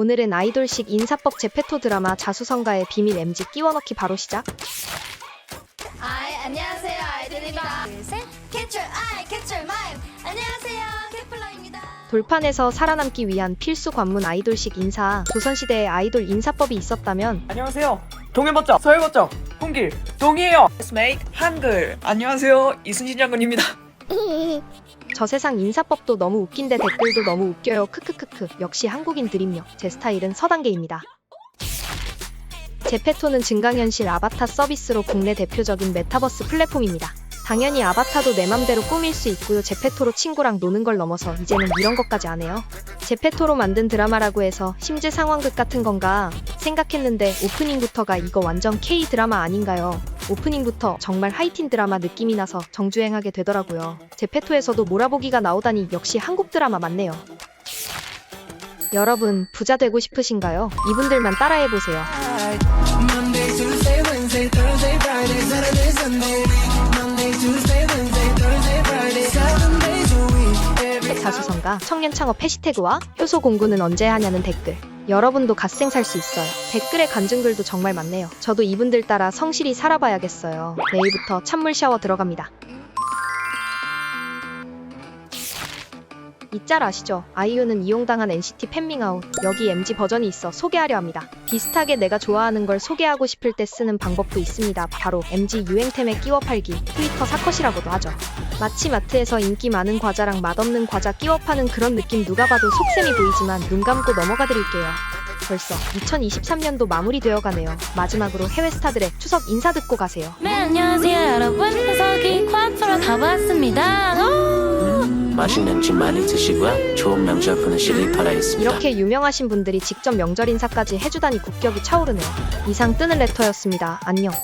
오늘은 아이돌식 인사법 제페토 드라마 자수성가의 비밀 MG 끼워넣기 바로 시작. 아이 안녕하세요 아이들입니다 둘셋 캐출 아이 캐출 마임 안녕하세요 캐플러입니다 돌판에서 살아남기 위한 필수 관문 아이돌식 인사. 조선시대에 아이돌 인사법이 있었다면 안녕하세요. 동해버쩍, 서해버쩍, 홍길, 동이에요. 스메이크 한글. 안녕하세요. 이순신 장군입니다. 저 세상 인사법도 너무 웃긴데 댓글도 너무 웃겨요. 크크크크. 역시 한국인 드림력. 제 스타일은 서단계입니다. 제페토는 증강현실 아바타 서비스로 국내 대표적인 메타버스 플랫폼입니다. 당연히 아바타도 내 맘대로 꾸밀 수 있고요. 제페토로 친구랑 노는 걸 넘어서 이제는 이런 것까지 안 해요. 제페토로 만든 드라마라고 해서 심즈 상황극 같은 건가 생각했는데 오프닝부터가 이거 완전 K 드라마 아닌가요? 오프닝부터 정말 하이틴 드라마 느낌이 나서 정주행하게 되더라고요. 제페토에서도 몰아보기가 나오다니 역시 한국 드라마 맞네요. 여러분 부자 되고 싶으신가요? 이분들만 따라해보세요. 자수성가 청년 창업 해시태그와 효소 공구는 언제 하냐는 댓글. 여러분도 갓생 살 수 있어요. 댓글에 간증글도 정말 많네요. 저도 이분들 따라 성실히 살아봐야겠어요. 내일부터 찬물 샤워 들어갑니다. 이 짤 아시죠? 아이유는 이용당한 NCT 팬밍아웃. 여기 MG 버전이 있어 소개하려 합니다. 비슷하게 내가 좋아하는 걸 소개하고 싶을 때 쓰는 방법도 있습니다. 바로 MG 유행템에 끼워 팔기, 트위터 사컷이라고도 하죠. 마치 마트에서 인기 많은 과자랑 맛없는 과자 끼워 파는 그런 느낌 누가 봐도 속셈이 보이지만 눈 감고 넘어가 드릴게요. 벌써 2023년도 마무리되어 가네요. 마지막으로 해외 스타들의 추석 인사 듣고 가세요. 네 안녕하세요 여러분 해석이 다가왔습니다 오! 맛있는 집 많이 드시고요. 좋은 명절 보내시길 바라겠습니다. 이렇게 유명하신 분들이 직접 명절 인사까지 해주다니 국격이 차오르네요. 이상 뜨는 레터였습니다. 안녕.